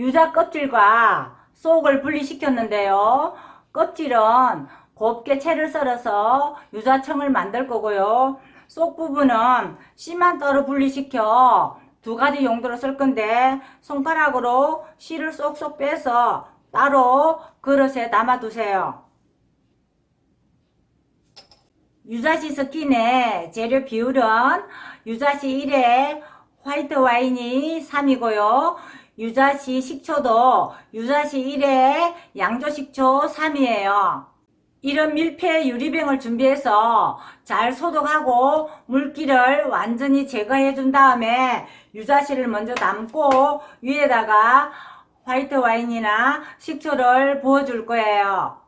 유자 껍질과 속을 분리시켰는데요. 껍질은 곱게 채를 썰어서 유자청을 만들 거고요. 속 부분은 씨만 따로 분리시켜 두 가지 용도로 쓸 건데 손가락으로 씨를 쏙쏙 빼서 따로 그릇에 담아 두세요. 유자씨 스킨의 재료 비율은 유자씨 1에 화이트 와인이 3이고요. 유자씨 식초도 유자씨 1에 양조 식초 3이에요. 이런 밀폐 유리병을 준비해서 잘 소독하고 물기를 완전히 제거해 준 다음에 유자씨를 먼저 담고 위에다가 화이트 와인이나 식초를 부어 줄 거예요.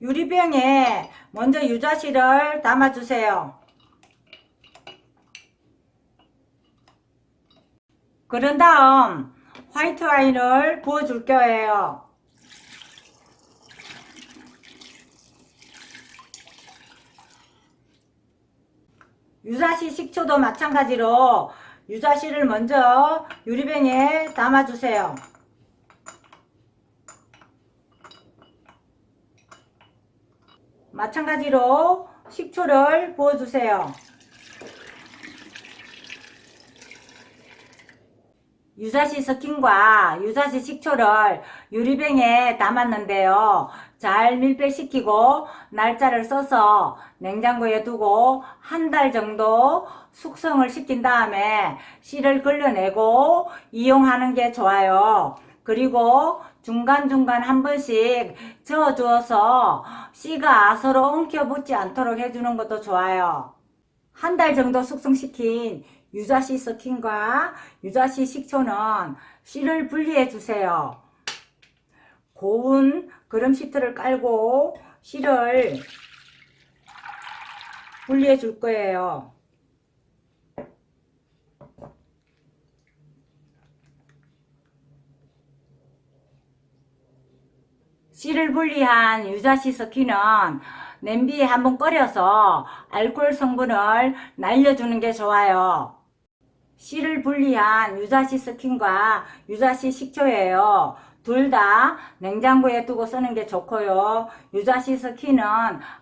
유리병에 먼저 유자씨를 담아 주세요. 그런 다음 화이트 와인을 부어줄 거예요. 유자씨 식초도 마찬가지로 유자씨를 먼저 유리병에 담아주세요. 마찬가지로 식초를 부어주세요. 유자씨 스킨과 유자씨 식초를 유리병에 담았는데요. 잘 밀폐시키고 날짜를 써서 냉장고에 두고 한 달 정도 숙성을 시킨 다음에 씨를 걸러내고 이용하는 게 좋아요. 그리고 중간중간 한 번씩 저어주어서 씨가 서로 엉켜붙지 않도록 해주는 것도 좋아요. 한 달 정도 숙성시킨 유자씨 스킨과 유자씨 식초는 씨를 분리해 주세요. 고운 그름 시트를 깔고 씨를 분리해 줄 거예요. 씨를 분리한 유자씨 스킨은 냄비에 한번 끓여서 알코올 성분을 날려주는 게 좋아요. 씨를 분리한 유자씨 스킨과 유자씨 식초예요. 둘 다 냉장고에 두고 쓰는 게 좋고요. 유자씨 스킨은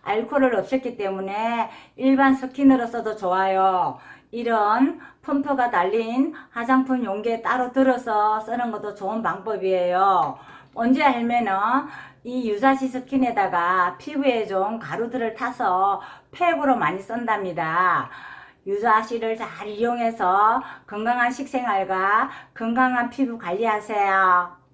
알코올을 없앴기 때문에 일반 스킨으로 써도 좋아요. 이런 펌프가 달린 화장품 용기에 따로 들어서 쓰는 것도 좋은 방법이에요. 언제 알면은 이 유자씨 스킨에다가 피부에 좀 가루들을 타서 팩으로 많이 쓴답니다. 유자씨를 잘 이용해서 건강한 식생활과 건강한 피부 관리하세요.